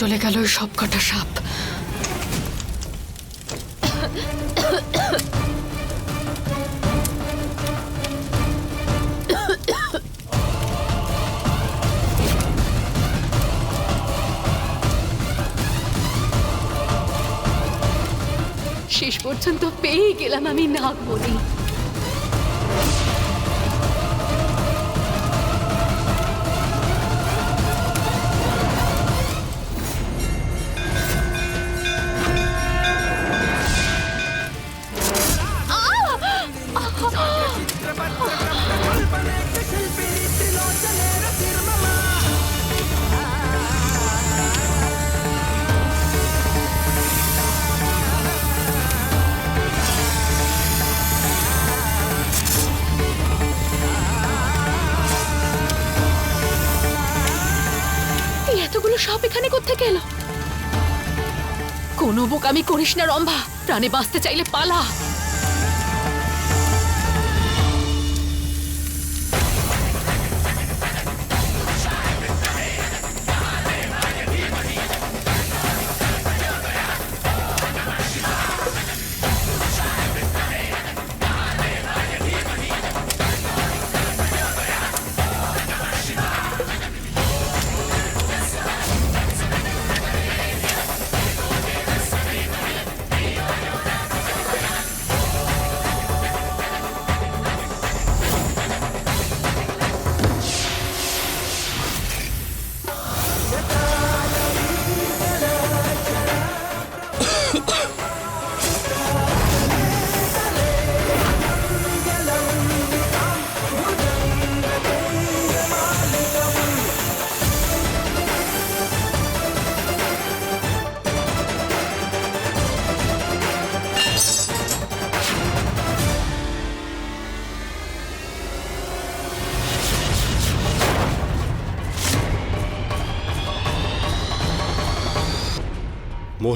চলে গেল ওই সব কটা সাপ। শেষ পর্যন্ত পেয়ে গেলাম আমি নাগমণি। সাপ এখানে কোত্থেকে এলো? কোনো বোকামি করিস না রম্ভা প্রাণে বাঁচতে চাইলে পালা।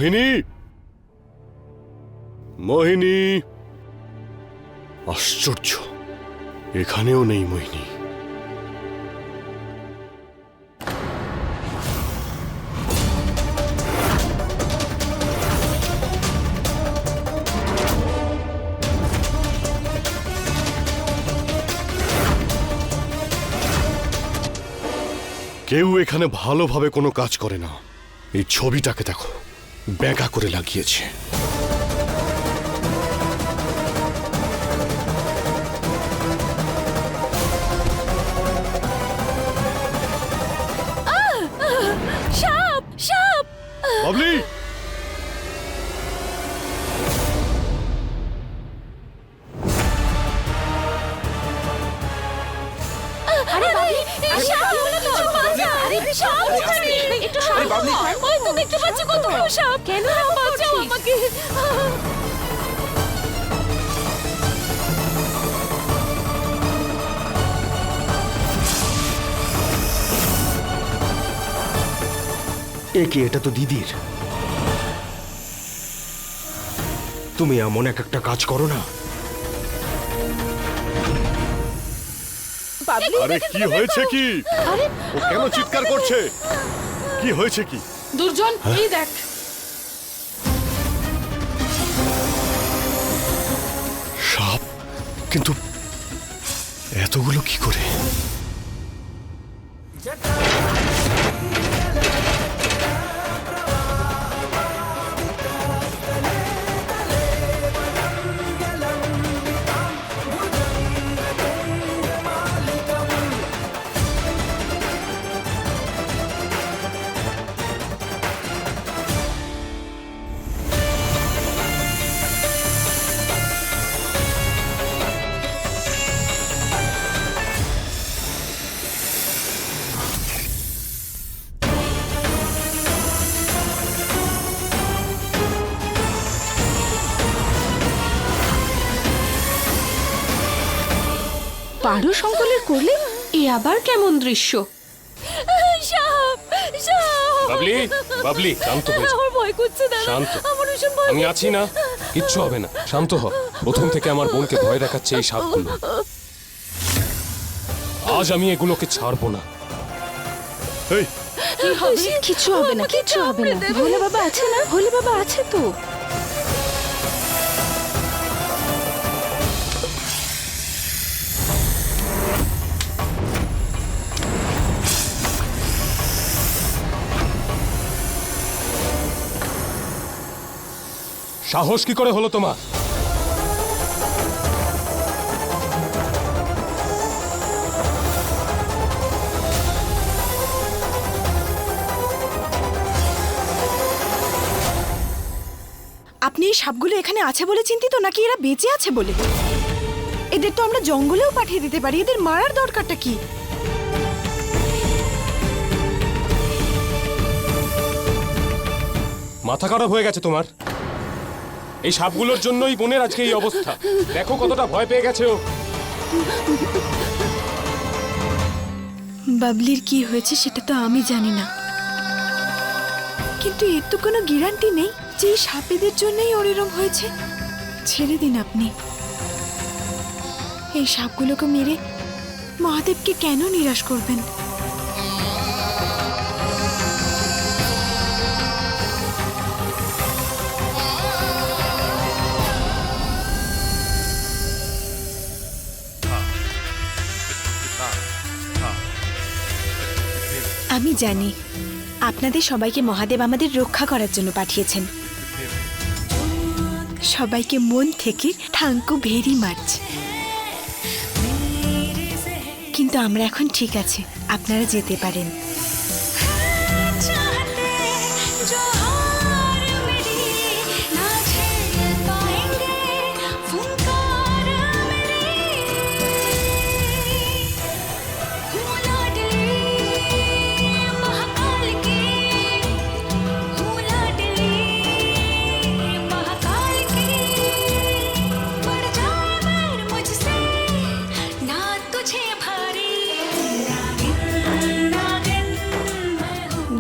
মোহিনী? মোহিনী? আশ্চর্য, এখানেও নেই মোহিনী। কেউ এখানে ভালোভাবে কোনো কাজ করে না। এই ছবিটাকে দেখো। ব্যাঁকা করে লাগিয়েছে। সাপ সাপ। বাবলি! এ কি এটা তো দিদির। তুমি এমন এক একটা কাজ করো না। আরে কি হয়েছে কি? ও কেন চিৎকার করছে? কি হয়েছে কি? দুর্জন এই দেখ। সাপ? কিন্তু এতগুলো কি করে? পারো সংকলের করলে এ আবার কেমন দৃশ্য? সাপ সাপ বাবলি বাবলি শান্ত হয়ে যা। আমার ভয় করছে দাদা। শান্ত। আমার ভীষণ ভয় আমি আছি না কিচ্ছু হবে না। শান্ত হ। প্রথম থেকে আমার বোনকে ভয় দেখাচ্ছে এই সাপগুলো। আজ আমি এগুলোকে ছাড়বো না। এই কি হবে? কিছু হবে না কিছু হবে না। ভোলে বাবা আছে না? ভোলে বাবা আছে তো। সাহস কি করে হলো তোমার? আপনি এই সাপগুলো এখানে আছে বলে চিন্তিত নাকি এরা বেঁচে আছে বলে? এদের তো আমরা জঙ্গলেও পাঠিয়ে দিতে পারি এদের মারার দরকারটা কি? মাথা খারাপ হয়ে গেছে তোমার। এই সাপগুলোর জন্যই বোনের আজকে এই অবস্থা। দেখো কতটা ভয় পেয়ে গেছে ও। বাবলির কি হয়েছে সেটা তো আমি জানি না। কিন্তু এর তো কোনো গ্যারান্টি নেই যে এই সাপেদের জন্যই ওর এরম হয়েছে। ছেড়ে দিন আপনি। এই সাপগুলোকে মেরে মহাদেবকে কেন নিরাশ করবেন? আমি জানি। আপনাদের সবাইকে মহাদেব আমাদের রক্ষা করার জন্য পাঠিয়েছেন। সবাইকে মন থেকে থ্যাংক ভেরি মাচ। কিন্তু আমরা এখন ঠিক আছে। আপনারা যেতে পারেন।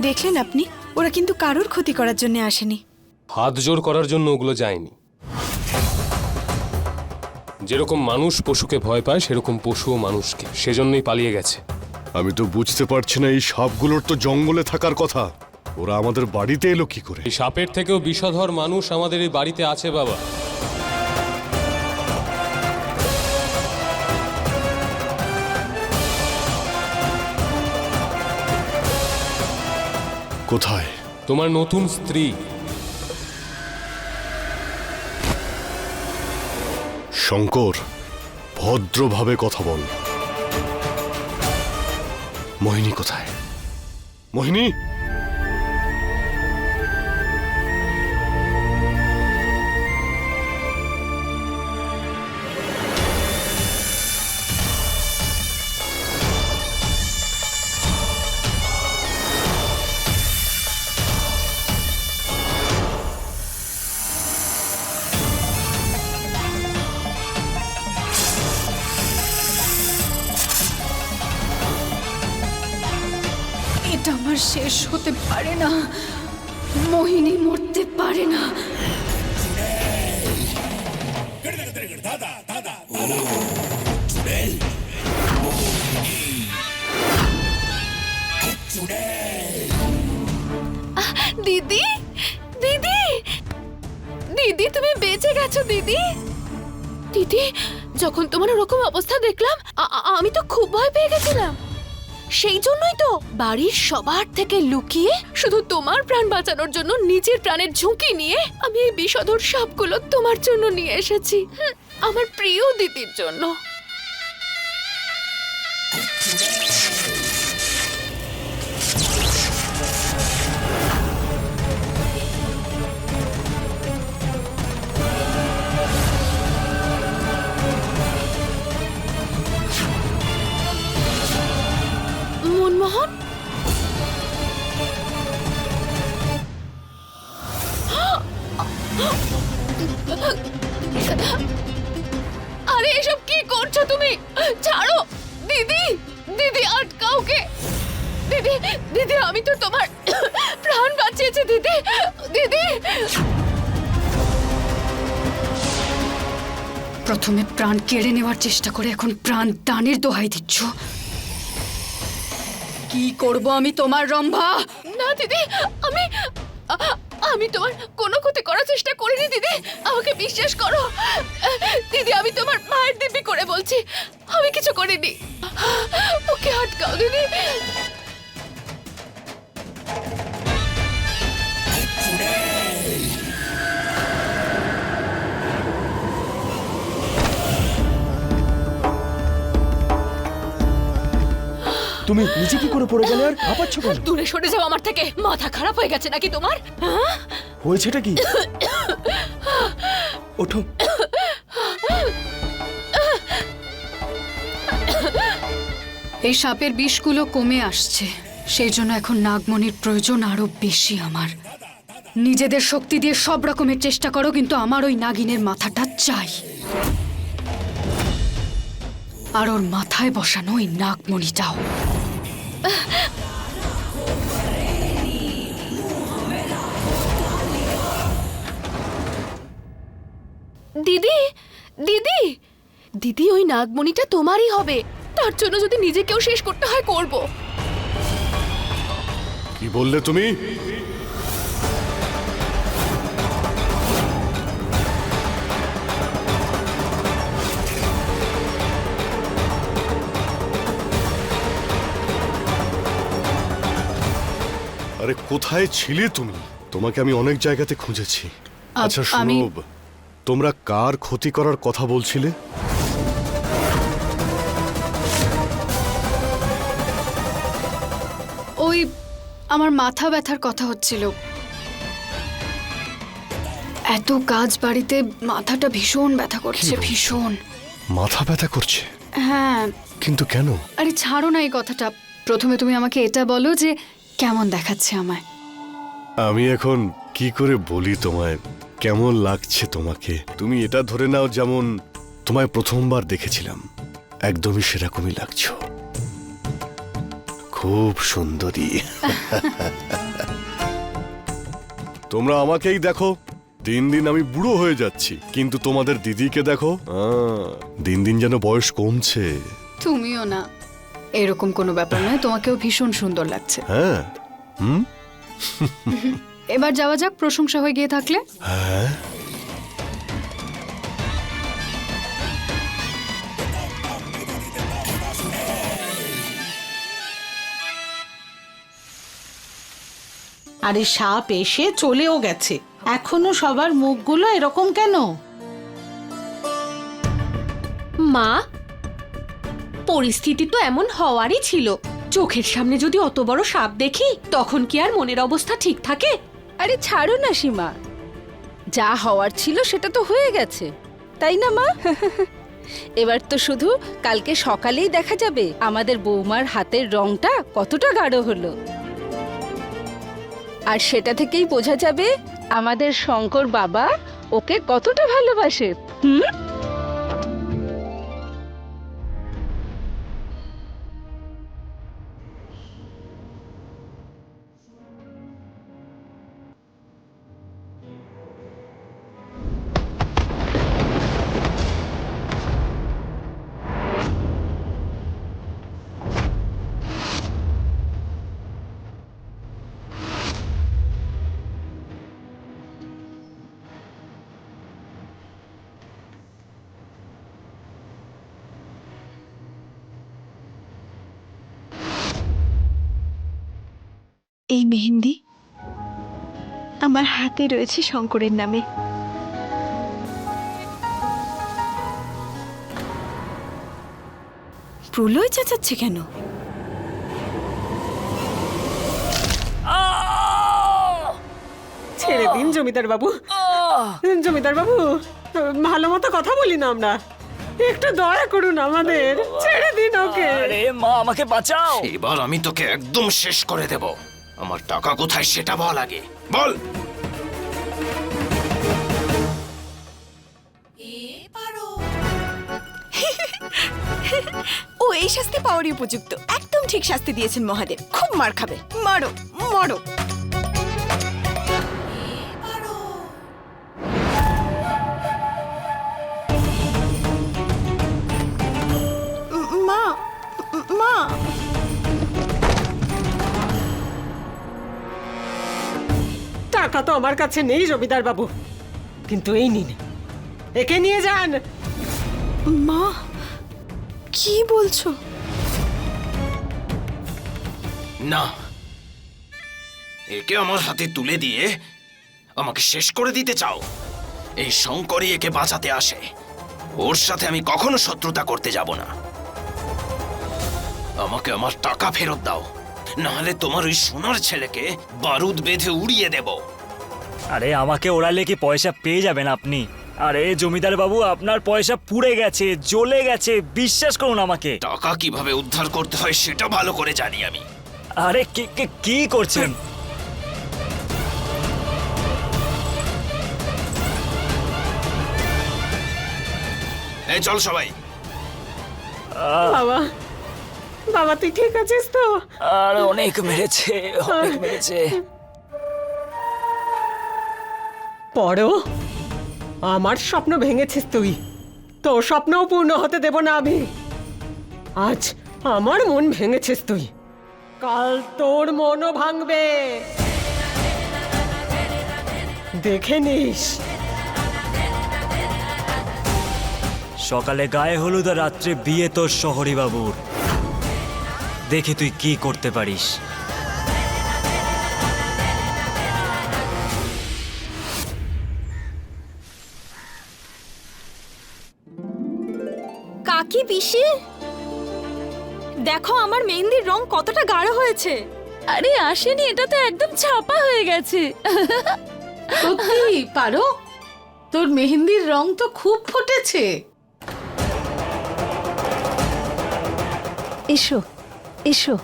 দেখলেন আপনি? ওরা কিন্তু কারোর ক্ষতি করার জন্য আসেনি। হাত জোর করার জন্য ওগুলো যায়নি। যেরকম মানুষ পশুকে ভয় পায় সেরকম পশুও মানুষকে। সেজন্যই পালিয়ে গেছে। আমি তো বুঝতে পারছি না এই সাপগুলোর তো জঙ্গলে থাকার কথা। ওরা আমাদের বাড়িতে এলো কি করে? এই সাপের থেকেও বিষধর মানুষ আমাদের এই বাড়িতে আছে বাবা। কোথায়? তোমার নতুন স্ত্রী। শঙ্কর ভদ্রভাবে কথা বল। মোহিনী কোথায়? মোহিনী? এটা আমার শেষ হতে পারে না। মোহিনী মরতে পারে না। আহ, দিদি? দিদি? দিদি তুমি বেঁচে গেছো দিদি। দিদি যখন তোমার ওরকম অবস্থা দেখলাম আমি তো খুব ভয় পেয়ে গেছিলাম। সেই জন্যই তো বাড়ির সবার থেকে লুকিয়ে শুধু তোমার প্রাণ বাঁচানোর জন্য নিজের প্রাণের ঝুঁকি নিয়ে আমি এই বিষধর সাপগুলো তোমার জন্য নিয়ে এসেছি। আমার প্রিয় দিদির জন্য। প্রথমে প্রাণ কেড়ে নেওয়ার চেষ্টা করে এখন প্রাণ দানের দোহাই দিচ্ছ। কি করব আমি তোমার রম্ভা? না দিদি আমি আমি তোমার কোনো ক্ষতি করার চেষ্টা করিনি দিদি। আমাকে বিশ্বাস করো। দিদি আমি তোমার মায়ের দিব্যি করে বলছি। আমি কিছু করিনি। ওকে আটকাও দিদি। তুমি নিচে কি করে পড়ে গেলে আর হাঁপাচ্ছ কেন? দূরে সরে যাও আমার থেকে। মাথা খারাপ হয়ে গেছে নাকি তোমার? হ্যাঁ? হয়েছেটা কি? ওঠো। এই সাপের বিষগুলো কমে আসছে। সেই জন্য এখন নাগমণির প্রয়োজন আরও বেশি আমার। নিজেদের শক্তি দিয়ে সব রকমের চেষ্টা করো কিন্তু আমার ওই নাগিনের মাথাটা চাই। আর ওর মাথায় বসানো ওই নাগমণিটাও। দিদি দিদি! দিদি, ওই নাগমণিটা তোমারই হবে। তার জন্য যদি নিজেকেও শেষ করতে হয়, করব। কি বললে তুমি? আরে কোথায় ছিলে তুমি? তোমাকে আমি অনেক জায়গাতে খুঁজেছি। আচ্ছা শোনো তোমরা কার ক্ষতি করার কথা বলছিলে? ওই আমার মাথা ব্যথার কথা হচ্ছিল। এত কাজ বাড়িতে মাথাটা ভীষণ ব্যথা করছে ভীষণ। মাথা ব্যথা করছে? হ্যাঁ। কিন্তু কেন? আরে ছাড়ো না এই কথাটা। প্রথমে তুমি আমাকে এটা বলো যে কেমন দেখাচ্ছে আমায়? আমি এখন কি করে বলি তোমায়? কেমন লাগছে তোমাকে? তুমি এটা ধরে নাও যেমন তোমায় প্রথমবার দেখেছিলাম। একদমই সেরকমই লাগছো। খুব সুন্দরী। তোমরা আমাকেই দেখো। দিন দিন আমি বুড়ো হয়ে যাচ্ছি। কিন্তু তোমাদের দিদিকে দেখো। দিন দিন যেন বয়স কমছে। তুমিও না। এরকম কোনো ব্যাপার নয় তোমাকেও ভীষণ সুন্দর লাগছে। হ্যাঁ। হুম? এবার যাওয়া যাক প্রশংসা হয়ে গিয়ে থাকলে। হ্যাঁ। আরে সাপ এসে চলেও গেছে। এখনও সবার মুখগুলো এরকম কেন? মা পরিস্থিতি তো এমন হওয়ারই ছিল। চোখের সামনে যদি অত বড় সাপ দেখি, তখন কি আর মনের অবস্থা ঠিক থাকে? আরে ছাড়ো না, সীমা। যা হওয়ার ছিল সেটা তো হয়ে গেছে। তাই না, মা? এবার তো শুধু কালকে সকালেই দেখা যাবে আমাদের বৌমার হাতের রংটা কতটা গাঢ় হলো। আর সেটা থেকেই বোঝা যাবে আমাদের শঙ্কর বাবা ওকে কতটা ভালোবাসে, হুম? এই মেহেন্দি? আমার হাতে রয়েছে শঙ্করের নামে। প্রলয় চেঁচাচ্ছে কেন? ছেড়ে দিন জমিদার বাবু। জমিদার বাবু ভালো মতো কথা বলি না আমরা। একটু দয়া করুন আমাদের। ছেড়ে দিন ওকে। আরে মা আমাকে বাঁচাও। এবার আমি তোকে একদম শেষ করে দেব। আমার টাকা কোথায় সেটা বল আগে। বল! ও এই শাস্তি পাওয়ারই উপযুক্ত। একদম ঠিক শাস্তি দিয়েছেন মহাদেব। খুব মার খাবে। মারো মারো। টাকা তো আমার কাছে নেই জমিদার বাবু। কিন্তু এই নিন। একে নিয়ে যান। মা কি বলছো? না। একে আমার হাতে তুলে দিয়ে আমাকে শেষ করে দিতে চাও। এই শঙ্করই একে বাঁচাতে আসে। ওর সাথে আমি কখনো শত্রুতা করতে যাব না। আমাকে আমার টাকা ফেরত দাও। নাহলে তোমার ওই সোনার ছেলেকে বারুদ বেঁধে উড়িয়ে দেব। আরে আমাকে ওড়ালে কি পয়সা পেয়ে যাবেন আপনি? আরে জমিদার বাবু আপনার পয়সা পুড়ে গেছে জ্বলে গেছে বিশ্বাস করুন আমাকে। টাকা কীভাবে উদ্ধার করতে হয় সেটা ভালো করে জানি আমি। আরে কি কি- কি করছেন? এই চল সবাই। বাবা বাবা তুই ঠিক আছিস তো? আর অনেক মেরেছে অনেক মেরেছে। পড়ো আমার স্বপ্ন ভেঙেছিস তুই। তোর স্বপ্নও পূর্ণ হতে দেব না আমি। আজ আমার মন ভেঙেছিস তুই। কাল তোর মনও ভাঙবে। দেখে নিস। সকালে গায়ে হলুদ আর রাত্রে বিয়ে তোর শহরী বাবুর দেখে তুই কি করতে পারিস। কাকি পিসি? দেখো আমার মেহেন্দির রং কতটা গাঢ় হয়েছে। আরে আসেনি এটা তো একদম ছাপা হয়ে গেছে। সত্যি পারো? তোর মেহেন্দির রং তো খুব ফুটেছে। এসো এসো।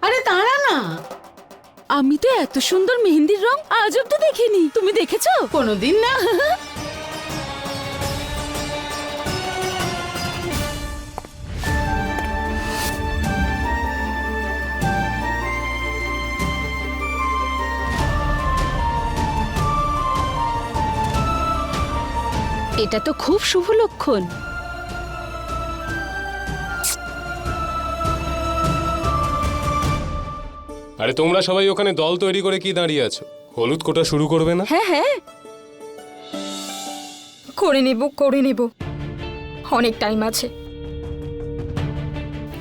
আরে দাঁড়া না। আমি তো এত সুন্দর মেহেন্দির রং আজ অব্দি দেখিনি। তুমি দেখেছ? কোনোদিন না। এটা তো খুব শুভ লক্ষণ। আরে তোমরা সবাই ওখানে দল তৈরি করে কি দাঁড়িয়ে আছো? হলুদ কোটা শুরু করবে না? হ্যাঁ হ্যাঁ। করে নেব করে নেব। অনেক টাইম আছে।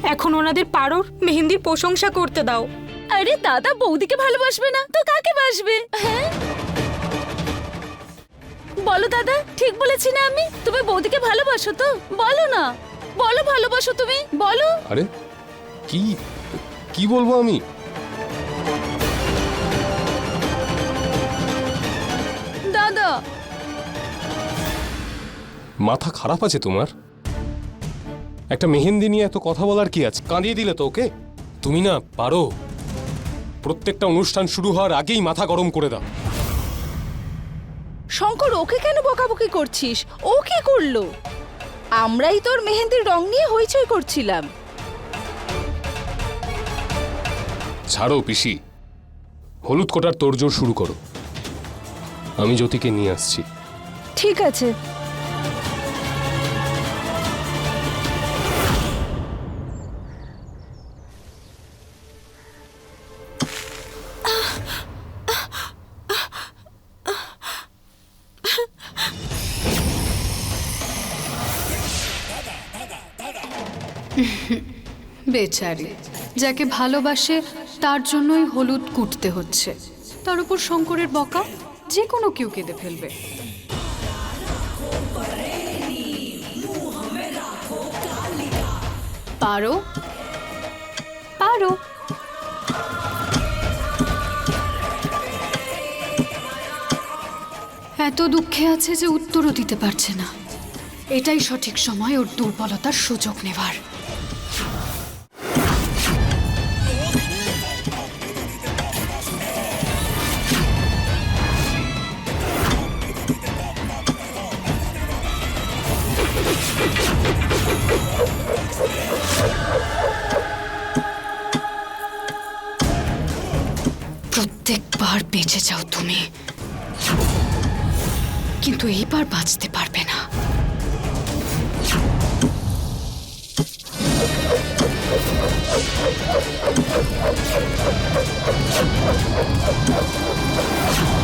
এখন ওনাদের পারোর মেহেন্দির প্রশংসা করতে দাও। আরে দাদা বৌদিকে ভালোবাসবে না? তো কাকে বাসবে? হ্যাঁ? বলো দাদা ঠিক বলেছি না আমি? তুমি বৌদিকে ভালোবাসো তো? বলো না। বলো ভালোবাসো তুমি বলো। আরে কি কি বলব আমি? দাদা। মাথা খারাপ আছে তোমার? একটা মেহেন্দি নিয়ে এত কথা বলার কি আছে? কাঁদিয়ে দিলে তো ওকে? তুমি না পারো। প্রত্যেকটা অনুষ্ঠান শুরু হওয়ার আগেই মাথা গরম করে দাও। শঙ্কর ওকে কেন বকাবকি করছিস? ও কি করল? আমরাই তোর মেহেন্দির রং নিয়ে হইচই করছিলাম। ছাড়ো পিসি হলুদ কোটার তোড়জোড় শুরু করো। আমি জ্যোতিকে নিয়ে আসছি। ঠিক আছে। বেচারি, যাকে ভালোবাসে, তার জন্যই হলুদ কুটতে হচ্ছে। তার উপর শঙ্করের বকা যে কোনো কেউ কেঁদে ফেলবে। পারো? পারো। এত দুঃখে আছে যে উত্তরও দিতে পারছে না। এটাই সঠিক সময় ওর দুর্বলতার সুযোগ নেবার। প্রত্যেকবার বেঁচে যাও তুমি। কিন্তু এইবার বাঁচতে পারবে না। ও